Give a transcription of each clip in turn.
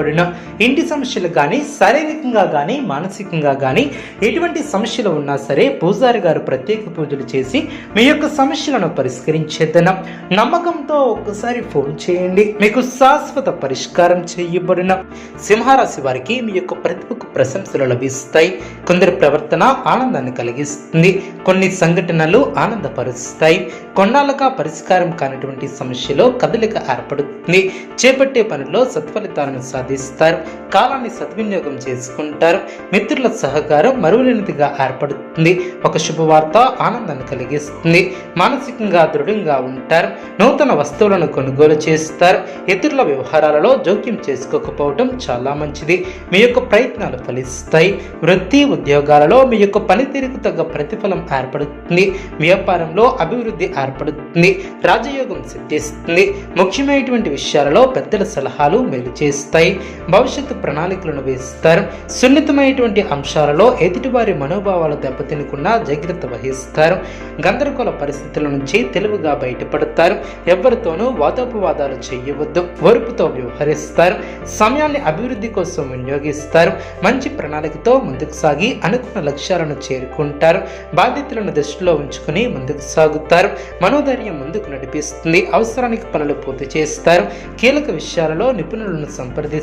చేయబడిన ఇంటి సమస్యలు కానీ శారీరకంగా కానీ మానసికంగా కానీ ఎటువంటి సమస్యలు ఉన్నా సరే పూజారి గారు ప్రత్యేక పూజలు చేసి మీ యొక్క సమస్యలను పరిష్కరించేద్దన నమ్మకంతో ఒక్కసారి ఫోన్ చేయండి. మీకు శాశ్వత పరిష్కారం చేయబడిన సింహరాశి వారికి మీ యొక్క ప్రతిభకు ప్రశంసలు లభిస్తాయి. కొందరి ప్రవర్తన ఆనందాన్ని కలిగిస్తుంది. కొన్ని సంఘటనలు ఆనందపరుస్తాయి. కొన్నాళ్ళుగా పరిష్కారం కానటువంటి సమస్యలో కదలిక ఏర్పడుతుంది. చేపట్టే పనిలో సత్ఫలితాలను సాధిస్తారు. కాలాన్ని సద్వినియోగం చేసుకుంటారు. మిత్రుల సహకారం మరువలేనిదిగా ఏర్పడుతుంది. ఒక శుభవార్త ఆనందాన్ని కలిగిస్తుంది. మానసికంగా దృఢంగా ఉంటారు. నూతన వస్తువులను కొనుగోలు చేస్తారు. ఇతరుల వ్యవహారాలలో జోక్యం చేసుకోకపోవటం చాలా మంచిది. మీ యొక్క ప్రయత్నాలు ఫలిస్తాయి. వృత్తి ఉద్యోగాలలో మీ యొక్క పనితీరుకు తగ్గ ప్రతిఫలం ఏర్పడుతుంది. వ్యాపారంలో అభివృద్ధి ఏర్పడుతుంది. రాజయోగం సిద్ధిస్తుంది. ముఖ్యమైనటువంటి విషయాలలో పెద్దల సలహాలు మేలు చేస్తాయి. భవిష్యత్తు ప్రణాళికలను వేస్తారు. సున్నితమైనటువంటి అంశాలలో ఎదుటివారి మనోభావాలు దెబ్బతినకుండా జాగ్రత్త వహిస్తారు. గందరగోళ పరిస్థితుల నుంచి తెలివిగా బయటపడతారు. ఎవరితోనూ వాదోపవాదాలు చేయవద్దు. ఓర్పుతో వ్యవహరిస్తారు. సమయాన్ని అభివృద్ధి కోసం వినియోగిస్తారు. మంచి ప్రణాళికతో ముందుకు సాగి అనుకున్న లక్ష్యాలను చేరుకుంటారు. బాధ్యతలను దృష్టిలో ఉంచుకుని ముందుకు సాగుతారు. మనోధైర్యం ముందుకు నడిపిస్తుంది. అవసరానికి పనులు పూర్తి చేస్తారు. కీలక విషయాలలో నిపుణులను సంప్రదిస్తారు.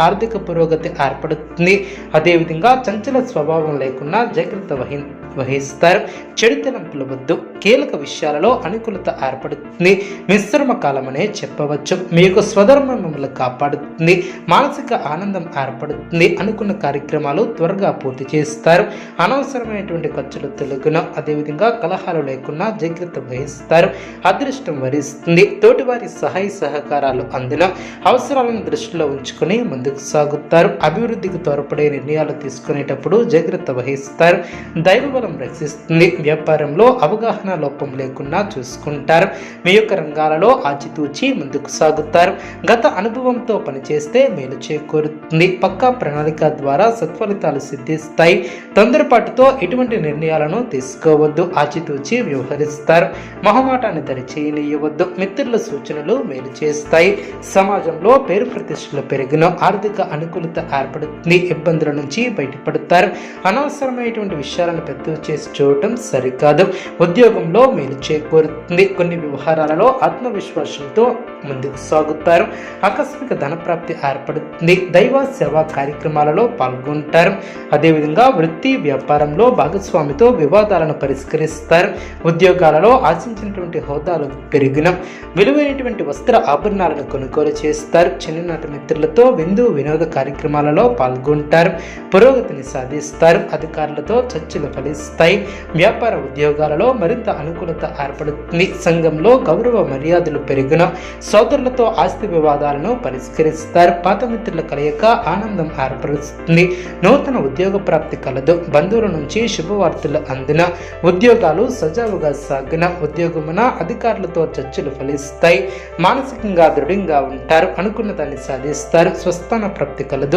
ఆర్థిక పురోగతి ఏర్పడుతుంది. అదేవిధంగా చంచల స్వభావం లేకుండా జాగ్రత్త వహి వహిస్తారు. చెడుతనం పిలవద్దు. వద్దు కీలక విషయాలలో అనుకూలత ఏర్పడుతుంది. మిశ్రమ కాలమనే చెప్పవచ్చు. మీకు యొక్క స్వధర్మం మిమ్మల్ని కాపాడుతుంది. మానసిక ఆనందం ఏర్పడుతుంది. అనుకున్న కార్యక్రమాలు త్వరగా పూర్తి చేస్తారు. అనవసరమైనటువంటి ఖర్చులు తెలుగున అదేవిధంగా కలహాలు లేకుండా జాగ్రత్త వహిస్తారు. అదృష్టం వరిస్తుంది. తోటివారి సహాయ సహకారాలు అందిన అవసరాలను దృష్టిలో ఉంచుకొని ముందుకు సాగుతారు. అభివృద్ధికి తోడ్పడే నిర్ణయాలు తీసుకునేటప్పుడు జాగ్రత్త వహిస్తారు. దైవబలం రక్షిస్తుంది. వ్యాపారంలో అవగాహన లోపం లేకుండా చూసుకుంటారు. మీ యొక్క రంగాలలో ఆచితూచి ముందుకు సాగుతారు. గత అనుభవంతో పనిచేస్తే మేలు చేకూరుతుంది. పక్కా ప్రణాళిక ద్వారా సత్ఫలితాలు సిద్ధిస్తాయి. తొందరపాటుతో ఎటువంటి నిర్ణయాలను తీసుకోవద్దు. ఆచితూచి వ్యవహరిస్తారు. మొహమాటాన్ని దరిచేయనీయవద్దు. మిత్రుల సూచనలు మేలు చేస్తాయి. సమాజంలో పేరు ప్రతిష్టలు పెరిగిన ఆర్థిక అనుకూలత ఏర్పడుతుంది ఇబ్బందుల నుంచి బయటపడతారు. అనవసరమైనటువంటి విషయాలను పెద్ద చేసి చూడటం సరికాదు. ఉద్యోగంలో మేలు చేకూరుతుంది. కొన్ని వ్యవహారాలలో ఆత్మవిశ్వాసంతో ముందుకు సాగుతారు. ఆకస్మిక ధనప్రాప్తి ఏర్పడుతుంది. దైవ సేవా కార్యక్రమాలలో పాల్గొంటారు. అదేవిధంగా వృత్తి వ్యాపారంలో భాగస్వామితో వివాదాలను పరిష్కరిస్తారు. ఉద్యోగాలలో ఆశించినటువంటి హోదాలు పెరిగిన విలువైనటువంటి వస్త్ర ఆభరణాలను కొనుగోలు చేస్తారు. చిన్ననాటి మిత్రులతో విందు వినోద కార్యక్రమాలలో పాల్గొంటారు. పురోగతిని సాధిస్తారు. అధికారులతో చర్చలు ఫలిస్తాయి. వ్యాపార ఉద్యోగాలలో మరింత అనుకూలత ఏర్పడుతుంది. సంఘంలో గౌరవ మర్యాదలు పెరిగిన సోదరులతో ఆస్తి వివాదాలను పరిష్కరిస్తారు. పాత మిత్రుల కలయిక ఆనందం ఏర్పరుస్తుంది. నూతన ఉద్యోగ ప్రాప్తి కలదు. బంధువుల నుంచి శుభవార్తలు అందిన ఉద్యోగాలు సజావుగా సాగిన ఉద్యోగమున అధికారులతో చర్చలు ఫలిస్తాయి. మానసికంగా దృఢంగా ఉంటారు. అనుకున్న దాన్ని సాధిస్తారు. వారికి స్వస్థాన ప్రాప్తి కలదు.